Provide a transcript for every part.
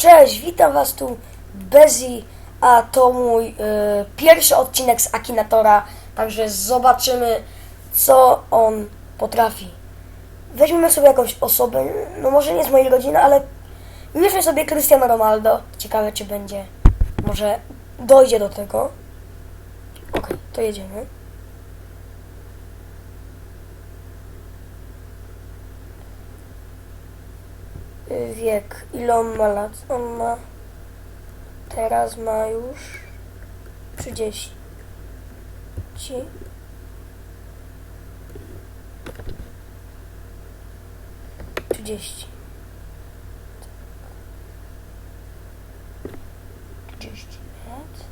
Cześć, witam was tu Bezi, a to mój y, pierwszy odcinek z Akinatora, także zobaczymy co on potrafi. Weźmiemy sobie jakąś osobę, no może nie z mojej rodziny, ale wybierzmy sobie Cristiano Ronaldo. Ciekawe czy będzie, może dojdzie do tego. Okej, to jedziemy. Wiek, ile on ma lat? On ma. Teraz ma już 30. 30. 30 lat.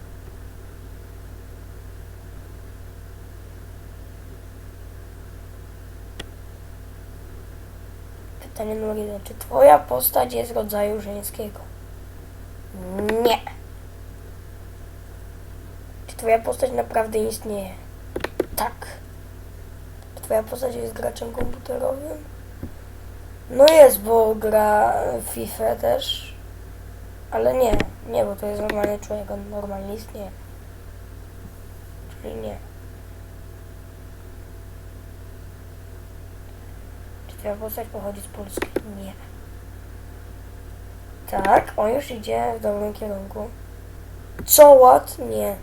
Pytanie numer jeden. Czy twoja postać jest rodzaju żeńskiego? Nie. Czy twoja postać naprawdę istnieje? Tak. Czy twoja postać jest graczem komputerowym? No jest, bo gra FIFA też. Ale nie, nie, bo to jest normalny człowiek, on normalnie istnieje. Czyli nie. Twoja postać pochodzi z Polski? Nie. Tak, on już idzie w dobrym kierunku. Co, what? Nie.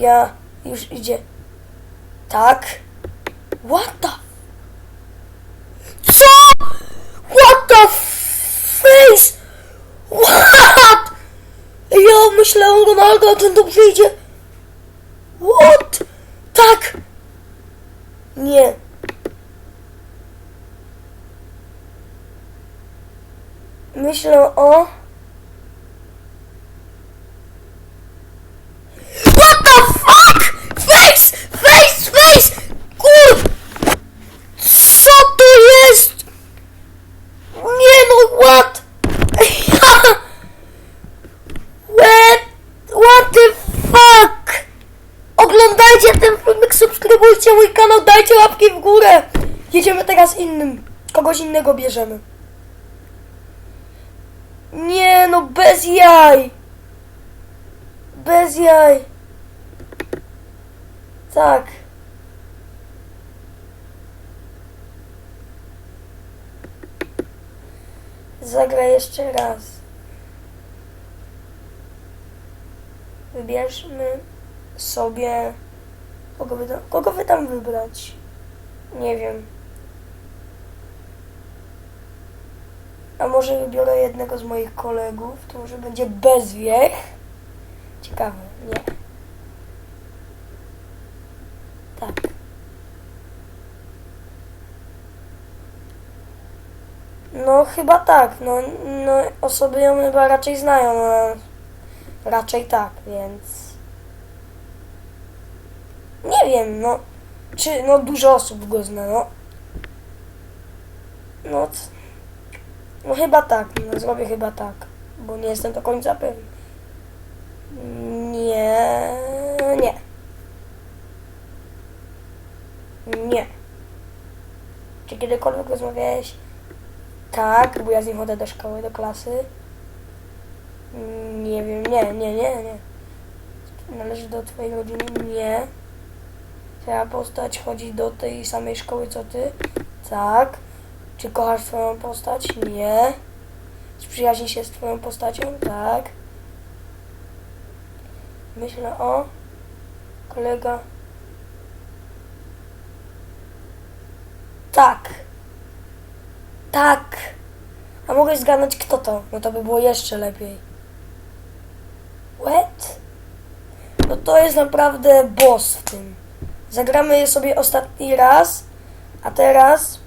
Ja już idzie. Tak. What the? Co? What the face? What? Ja myślałem, Ronaldo, a ten tu przyjdzie. What? Tak. Nie. Myślę o... What the fuck? Face! Face! Face! Kur... Co to jest? Nie no, what? What? What the fuck? Oglądajcie ten filmik, subskrybujcie mój kanał, dajcie łapki w górę. Jedziemy teraz innym. Kogoś innego bierzemy. Nie no, bez jaj. Bez jaj. Tak. Zagraj jeszcze raz. Wybierzmy sobie. Kogo by, tam, kogo by tam wybrać? Nie wiem. A może wybiorę jednego z moich kolegów? To może będzie bezwiech. Ciekawe, nie. Tak. No chyba tak, no, no osoby ją chyba raczej znają, raczej tak, więc nie wiem, no czy no dużo osób go zna, no no, no chyba tak, no zrobię chyba tak, bo nie jestem do końca pewny. Nie, nie. Nie. Czy kiedykolwiek rozmawiałeś tak, bo ja z nim chodzę do szkoły, do klasy. Mm, Nie wiem, nie, nie, nie, nie. Należy do twojej rodziny? Nie. Twoja postać chodzi do tej samej szkoły co ty? Tak. Czy kochasz swoją postać? Nie. Sprzyjaźni się z twoją postacią? Tak. Myślę o kolega. Tak. Tak. A mogę zgadnąć kto to? No to by było jeszcze lepiej. What? No to jest naprawdę boss w tym. Zagramy sobie ostatni raz, a teraz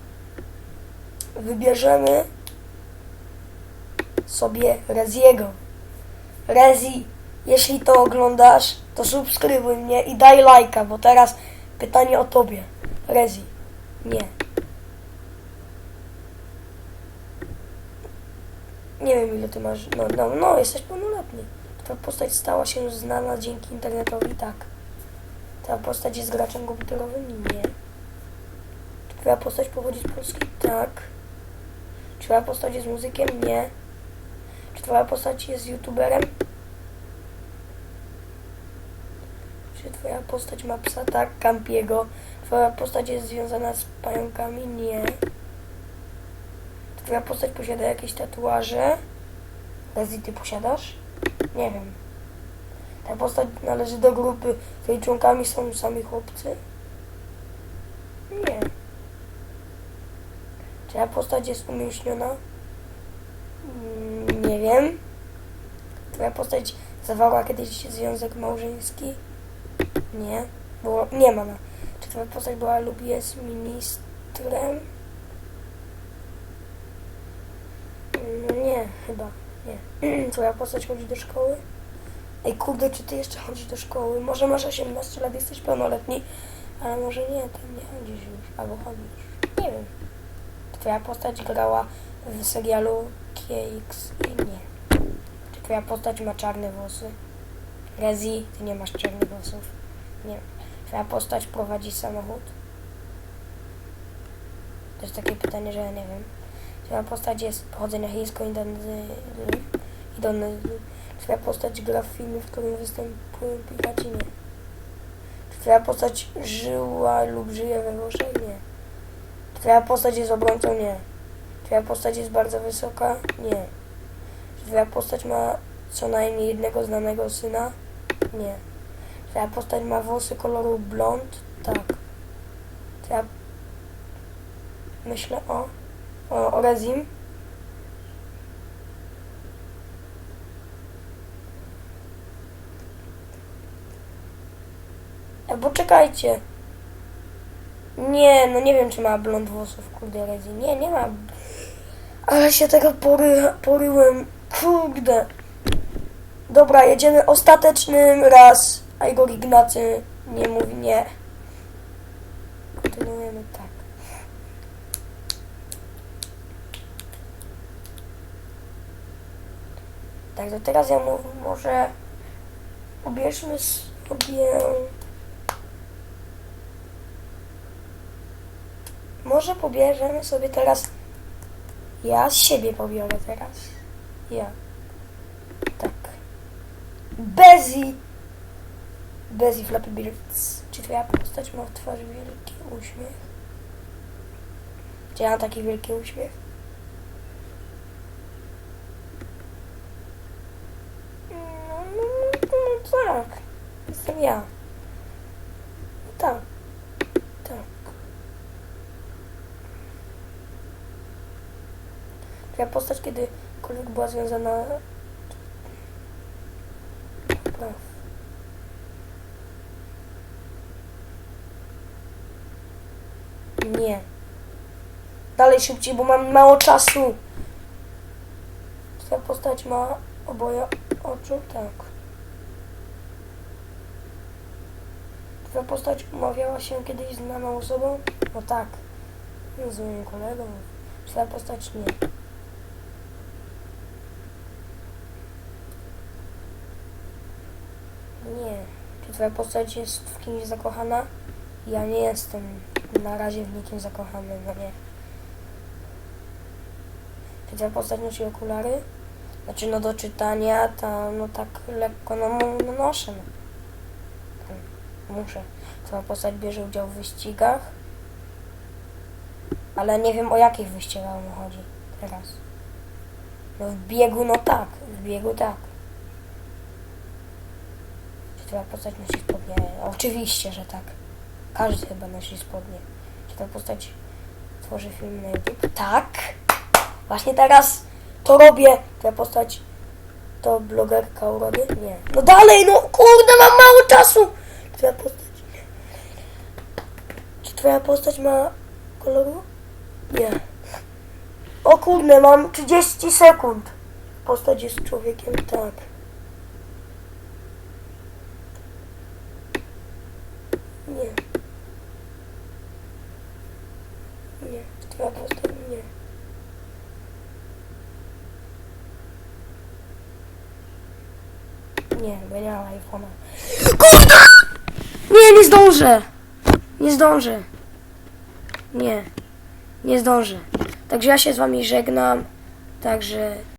wybierzemy sobie Reziego. Rezi, jeśli to oglądasz, to subskrybuj mnie i daj lajka, bo teraz pytanie o tobie. Rezi, nie. Nie wiem ile ty masz. No, no, no, jesteś pełnoletni. Twoja postać stała się znana dzięki internetowi, tak. Ta postać jest graczem komputerowym? Nie. Twoja postać pochodzi z Polski? Tak. Czy twoja postać jest muzykiem? Nie. Czy twoja postać jest youtuberem? Czy twoja postać ma psa? Tak, Campiego. Twoja postać jest związana z pająkami? Nie. Czy twoja postać posiada jakieś tatuaże? Leslie, ty posiadasz? Nie wiem. Ta postać należy do grupy, której członkami są sami chłopcy? Nie. Czy ta postać jest umięśniona? Mm, Nie wiem. Twoja postać zawarła kiedyś związek małżeński? Nie. Było, nie ma. Czy twoja postać była lub jest ministrem? No nie, chyba. Nie. Twoja postać chodzi do szkoły? Ej, kurde, czy ty jeszcze chodzisz do szkoły? Może masz 18 lat, jesteś pełnoletni, ale może nie, tam nie chodzisz już, albo chodzisz. Nie wiem. Twoja postać grała w serialu KX i nie. Czy twoja postać ma czarne włosy? Rezi, ty nie masz czarnych włosów. Nie. Twoja postać prowadzi samochód? To jest takie pytanie, że ja nie wiem. Twoja postać jest pochodzenia chińsko-indonezyjskiego. Twoja postać gra w filmie, w którym występują piraci? Nie. Czy twoja postać żyła lub żyje we Włoszech? Nie. Twoja postać jest obrońcą? Nie. Twoja postać jest bardzo wysoka? Nie. Twoja postać ma co najmniej jednego znanego syna? Nie. Twoja postać ma włosy koloru blond? Tak. Czy ja myślę o, o, o Rezim? E, bo czekajcie. Nie, no nie wiem, czy ma blond włosów, kurde, Rezi. Nie, nie ma. Ale się tego pory, poryłem. Kurde. Dobra, jedziemy ostatecznym raz. A Igor Ignacy nie mówi nie. Kontynuujemy tak. Tak, to teraz ja mów, może ubierzmy sobie... Może pobierzemy sobie teraz... Ja z siebie pobiorę teraz. Ja. Tak. Bezi. Bezi Flappy Birds. Czy twoja postać ma w twarzy wielki uśmiech? Czy ja mam taki wielki uśmiech? No, no, no, tak. Jestem ja. Tak. Twoja postać kiedykolwiek była związana... No. Nie. Dalej szybciej, bo mam mało czasu. Twoja postać ma oboje oczu? Tak. Twoja postać umawiała się kiedyś z znaną osobą? No tak. Z moim kolegą. Twoja postać. Nie. Czy twoja postać jest w kimś zakochana? Ja nie jestem na razie w nikim zakochany, no nie. Twoja postać nosi okulary? Znaczy no do czytania, to no tak lekko no, no noszę. No. Muszę. Twoja postać bierze udział w wyścigach. Ale nie wiem o jakich wyścigach mu chodzi teraz. No w biegu no tak, w biegu tak. Twoja postać nosi spodnie? Oczywiście, że tak. Każdy chyba nosi spodnie. Czy ta postać tworzy film na YouTube? Tak. Właśnie teraz to robię. Ta postać to blogerka urody? Nie. No dalej, no kurde, mam mało czasu. Twoja postać... Czy twoja postać ma koloru? Nie. O kurde, mam 30 sekund. Postać jest człowiekiem, tak. Nie. Nie, twoja postać nie. Bo nie mam iPhone'a. Kurde! Nie, nie zdążę! Nie zdążę. Nie. Nie zdążę. Także ja się z wami żegnam. Także